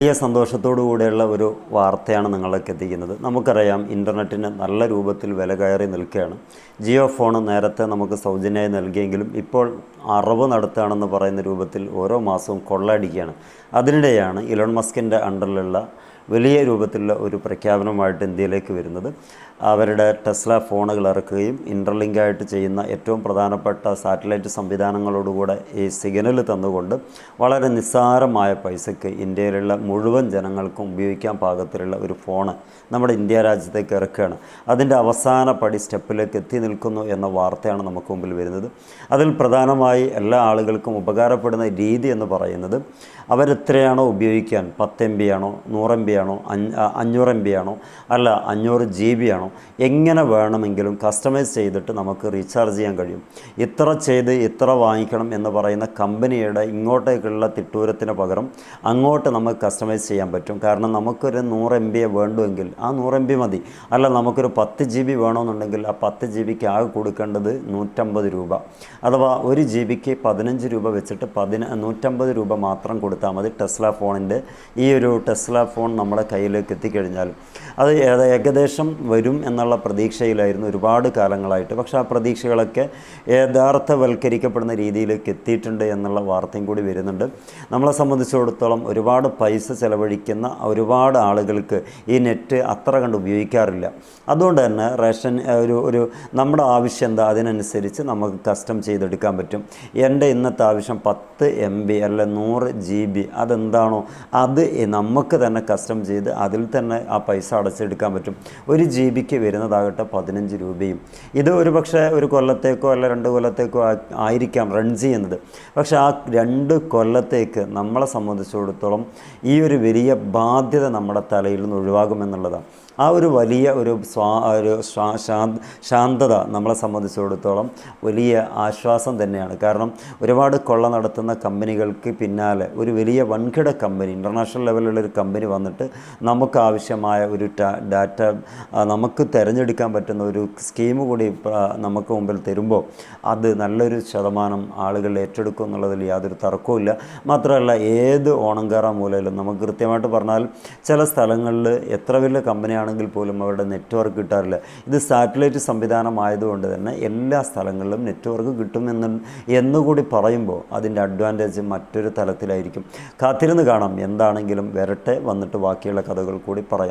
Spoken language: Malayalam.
വലിയ സന്തോഷത്തോടു കൂടെയുള്ള ഒരു വാർത്തയാണ് നിങ്ങളിലേക്ക് എത്തിക്കുന്നത്. നമുക്കറിയാം ഇന്റർനെറ്റിന് നല്ല രൂപത്തിൽ വില കയറി നിൽക്കുകയാണ്. ജിയോ ഫോൺ നേരത്തെ നമുക്ക് സൗജന്യമായി നൽകിയെങ്കിലും ഇപ്പോൾ അറിവ് നടത്തുകയാണെന്ന് പറയുന്ന രൂപത്തിൽ ഓരോ മാസവും കൊള്ളടിക്കുകയാണ് അതിനിടെയാണ് ഇലോൺ മസ്കിന്റെ അണ്ടറിലുള്ള വലിയ രൂപത്തിലുള്ള ഒരു പ്രഖ്യാപനമായിട്ട് ഇന്ത്യയിലേക്ക് വരുന്നത്. അവരുടെ ടെസ്ല ഫോണുകൾ ഇറക്കുകയും ഇന്റർലിങ്കായിട്ട് ചെയ്യുന്ന ഏറ്റവും പ്രധാനപ്പെട്ട സാറ്റലൈറ്റ് സംവിധാനങ്ങളോടുകൂടെ ഈ സിഗ്നൽ തന്നുകൊണ്ട് വളരെ നിസ്സാരമായ പൈസയ്ക്ക് ഇന്ത്യയിലുള്ള മുഴുവൻ ജനങ്ങൾക്കും ഉപയോഗിക്കാൻ പാകത്തിലുള്ള ഒരു ഫോണ് നമ്മുടെ ഇന്ത്യ രാജ്യത്തേക്ക് ഇറക്കുകയാണ്. അതിന്റെ അവസാന പടി സ്റ്റെപ്പിലേക്ക് എത്തി നിൽക്കുന്നു എന്ന വാർത്തയാണ് നമുക്ക് മുമ്പിൽ വരുന്നത്. അതിൽ പ്രധാനമായി എല്ലാ ആളുകൾക്കും ഉപകാരപ്പെടുന്ന രീതി എന്ന് പറയുന്നത് അവരെത്രയാണോ ഉപയോഗിക്കാൻ പത്ത് എം ബി ആണോ നൂറ് എം ബി ആണോ? അഞ്ഞൂറ് എം ബി ആണോ? അല്ല അഞ്ഞൂറ് ജി ബി ആണോ? എങ്ങനെ വേണമെങ്കിലും കസ്റ്റമൈസ് ചെയ്തിട്ട് നമുക്ക് റീചാർജ് ചെയ്യാൻ കഴിയും? ഇത്ര ചെയ്ത് ഇത്ര വാങ്ങിക്കണം എന്ന് പറയുന്ന കമ്പനിയുടെ ഇങ്ങോട്ടേക്കുള്ള തിട്ടൂരത്തിന് പകരം അങ്ങോട്ട് നമുക്ക് കസ്റ്റമൈസ് ചെയ്യാൻ പറ്റും. കാരണം നമുക്കൊരു നൂറ് എം ബിയെ വേണ്ടുമെങ്കിൽ ആ നൂറ് എം ബി മതി. അല്ല നമുക്കൊരു പത്ത് ജി ബി വേണമെന്നുണ്ടെങ്കിൽ ആ പത്ത് ജി ബിക്ക് ആകെ കൊടുക്കേണ്ടത് നൂറ്റമ്പത് രൂപ. അഥവാ ഒരു ജി ബിക്ക് പതിനഞ്ച് രൂപ വെച്ചിട്ട് പതിന നൂറ്റമ്പത് രൂപ മാത്രം കൊടുത്താൽ മതി ടെസ്ല ഫോണിന്റെ ഈ ഒരു ടെസ്ല ഫോൺ നമ്മുടെ കയ്യിലേക്ക് എത്തിക്കഴിഞ്ഞാൽ അത് ഏകദേശം വരും എന്നുള്ള പ്രതീക്ഷയിലായിരുന്നു ഒരുപാട് കാലങ്ങളായിട്ട്. പക്ഷേ ആ പ്രതീക്ഷകളൊക്കെ യഥാർത്ഥവൽക്കരിക്കപ്പെടുന്ന രീതിയിലേക്ക് എത്തിയിട്ടുണ്ട് എന്നുള്ള വാർത്തയും കൂടി വരുന്നുണ്ട്. നമ്മളെ സംബന്ധിച്ചിടത്തോളം ഒരുപാട് പൈസ ചെലവഴിക്കുന്ന ഒരുപാട് ആളുകൾക്ക് ഈ നെറ്റ് അത്ര കണ്ട് ഉപയോഗിക്കാറില്ല. അതുകൊണ്ട് തന്നെ റേഷൻ ഒരു ഒരു നമ്മുടെ ആവശ്യം എന്താ അതിനനുസരിച്ച് നമുക്ക് കസ്റ്റം ചെയ്തെടുക്കാൻ പറ്റും. എന്റെ ഇന്നത്തെ ആവശ്യം പത്ത് എം ബി അല്ലെ നൂറ് ജി ബി അതെന്താണോ അത് നമുക്ക് തന്നെ കസ്റ്റം ചെയ്ത് അതിൽ തന്നെ ആ പൈസ അടച്ചെടുക്കാൻ പറ്റും. ഒരു ജി ബിക്ക് വരുന്നതാകട്ടെ പതിനഞ്ച് രൂപയും. ഇത് ഒരു പക്ഷേ ഒരു കൊല്ലത്തേക്കോ അല്ല രണ്ട് കൊല്ലത്തേക്കോ ആയിരിക്കാം റൺ ചെയ്യുന്നത് പക്ഷേ ആ രണ്ട് കൊല്ലത്തേക്ക് നമ്മളെ സംബന്ധിച്ചിടത്തോളം ഈ ഒരു വലിയ ബാധ്യത നമ്മുടെ തലയിൽ നിന്ന് ഒഴിവാകുമെന്നുള്ളതാണ്. ആ ഒരു വലിയ ഒരു സ്വാ ഒരു ശാന്തത നമ്മളെ സംബന്ധിച്ചിടത്തോളം വലിയ ആശ്വാസം തന്നെയാണ്. കാരണം ഒരുപാട് കൊള്ള നടത്തുന്ന കമ്പനികൾക്ക് പിന്നാലെ ഒരു വലിയ വൻകിട കമ്പനി ഇന്റർനാഷണൽ ലെവലിലുള്ള ഒരു കമ്പനി വന്നിട്ട് നമുക്ക് ആവശ്യമായ ഒരു ഡാറ്റ നമുക്ക് തിരഞ്ഞെടുക്കാൻ പറ്റുന്ന ഒരു സ്കീം കൂടി നമുക്ക് മുമ്പിൽ തരുമ്പോൾ അത് നല്ലൊരു ശതമാനം ആളുകൾ ഏറ്റെടുക്കും എന്നുള്ളതിൽ യാതൊരു തർക്കവുമില്ല. മാത്രമല്ല ഏത് ഓണങ്കാറ മൂലയിലും നമുക്ക് കൃത്യമായിട്ട് പറഞ്ഞാൽ ചില സ്ഥലങ്ങളിൽ എത്ര വലിയ കമ്പനിയാണെങ്കിൽ പോലും അവരുടെ നെറ്റ്വർക്ക് കിട്ടാറില്ല. ഇത് സാറ്റലൈറ്റ് സംവിധാനമായതുകൊണ്ട് തന്നെ എല്ലാ സ്ഥലങ്ങളിലും നെറ്റ്വർക്ക് കിട്ടുമെന്ന് എന്നുകൂടി പറയുമ്പോൾ അതിന്റെ അഡ്വാന്റേജ് മറ്റൊരു തലത്തിലായിരിക്കും. കാത്തിരുന്ന് കാണാം. എന്താണെങ്കിലും വരട്ടെ വന്നിട്ട് ബാക്കിയുള്ള കഥകൾ കൂടി പറയാം.